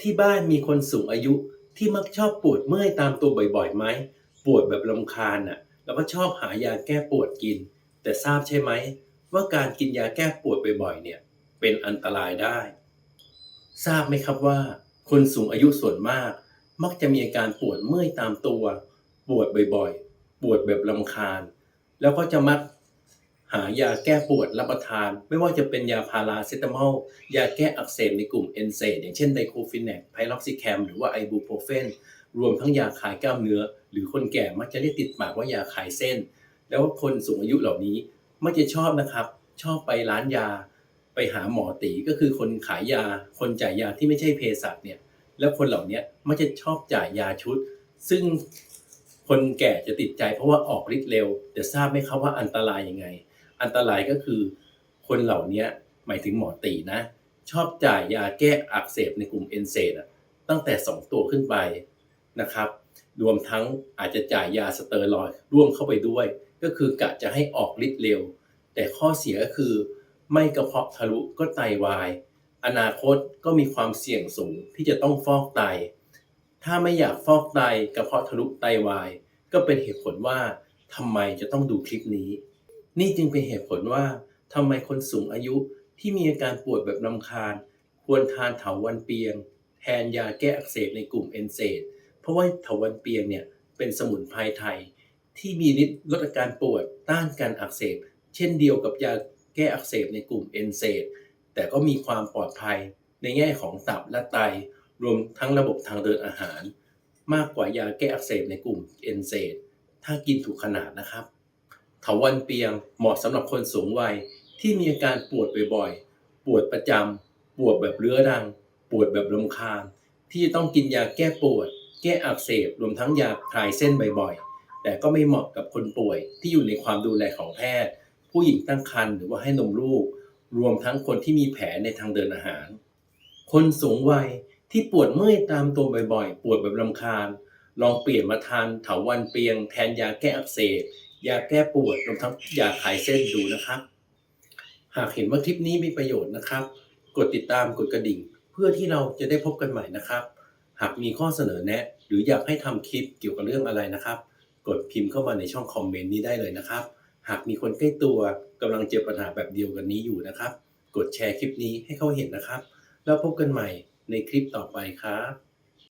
ที่บ้านมีคนสูงอายุที่มักชอบปวดเมื่อยตามตัวบ่อยๆไหมปวดแบบรำคาญน่ะ แล้วก็ชอบหายาแก้ปวดกิน แต่ทราบใช่ไหม ว่าการกินยาแก้ปวดบ่อยๆเนี่ย เป็นอันตรายได้ ทราบไหมครับว่า คนสูงอายุส่วนมาก มักจะมีอาการปวดเมื่อยตามตัว ปวดบ่อยๆ ปวดแบบรำคาญ แล้วก็จะมัก หายาแก้ปวดรับประทาน ไม่ว่าจะเป็นยาพาราเซตามอลยาแก้อักเสบในกลุ่มเอนเซดอย่างเช่นไดโคฟินแนกไพล็อกซิแคมหรือว่าไอบูโปรเฟนรวมทั้งยาคลายกล้ามเนื้อ หรือคนแก่มักจะเรียกติดปากว่ายาคลายเส้น แล้วคนสูงอายุเหล่านี้มักจะชอบนะครับ ชอบไปร้านยา ไปหาหมอตีก็คือคนขายยา คนจ่ายยาที่ไม่ใช่เภสัชเนี่ยแล้วคนเหล่านี้มักจะชอบจ่ายยาชุด ซึ่งคนแก่จะติดใจเพราะว่าออกฤทธิ์เร็ว แต่ทราบไหมครับว่าอันตรายยังไง อันตรายก็คือ คนเหล่านี้หมายถึงหมอตีนะ ชอบจ่ายยาแก้อักเสบในกลุ่มเอนเซดอะตั้งแต่ 2 ตัวขึ้นไปนะครับ รวมทั้งอาจจะจ่ายยาสเตอรอยร่วมเข้าไปด้วย ก็คือกะจะให้ออกฤทธิ์เร็ว แต่ข้อเสียก็คือ ไม่กระเพาะทะลุก็ไตวาย อนาคตก็มีความเสี่ยงสูงที่จะต้องฟอกไต ถ้าไม่อยากฟอกไตกระเพาะทะลุไตวาย ก็เป็นเหตุผลว่าทำไมจะต้องดูคลิปนี้ นี่จึงเป็นเหตุผลว่าทำไมคนสูงอายุที่มีอาการปวดแบบลำคาญ ควรทานเถาวันเปียง แทนยาแก้อักเสบในกลุ่มเอนเซดเพราะว่าเถาวันเปียงเนี่ยเป็นสมุนไพรไทย ที่มีฤทธิ์ลดอาการปวดต้านการอักเสบ เช่นเดียวกับยาแก้อักเสบในกลุ่มเอนเซดแต่ก็มีความปลอดภัยในแง่ของตับและไต รวมทั้งระบบทางเดินอาหาร มากกว่ายาแก้อักเสบในกลุ่มเอนเซดถ้ากินถูกขนาดนะครับ เถาวันเปียงเหมาะสำหรับคนสูงวัยที่มีอาการปวดบ่อยๆ ปวดประจำ ปวดแบบเรื้อรัง ปวดแบบลำคาญ ที่จะต้องกินยาแก้ปวด แก้อักเสบ รวมทั้งยาคลายเส้นบ่อยๆ แต่ก็ไม่เหมาะกับคนป่วยที่อยู่ในความดูแลของแพทย์ ผู้หญิงตั้งครรภ์หรือว่าให้นมลูก รวมทั้งคนที่มีแผลในทางเดินอาหาร คนสูงวัยที่ปวดเมื่อยตามตัวบ่อยๆ ปวดแบบลำคาญ ลองเปลี่ยนมาทานเถาวันเปียง แทนยาแก้อักเสบ ยาแก้ปวดรวมทั้งยาคลายเส้นดูนะครับ หากเห็นว่าคลิปนี้มีประโยชน์นะครับ กดติดตามกดกระดิ่ง เพื่อที่เราจะได้พบกันใหม่นะครับ หากมีข้อเสนอแนะ หรืออยากให้ทำคลิปเกี่ยวกับเรื่องอะไรนะครับ กดพิมพ์เข้ามาในช่องคอมเมนต์นี้ได้เลยนะครับ หากมีคนใกล้ตัวกำลังเจอปัญหาแบบเดียวกันนี้อยู่นะครับ กดแชร์คลิปนี้ให้เขาเห็นนะครับ แล้วพบกันใหม่ในคลิปต่อไปครับ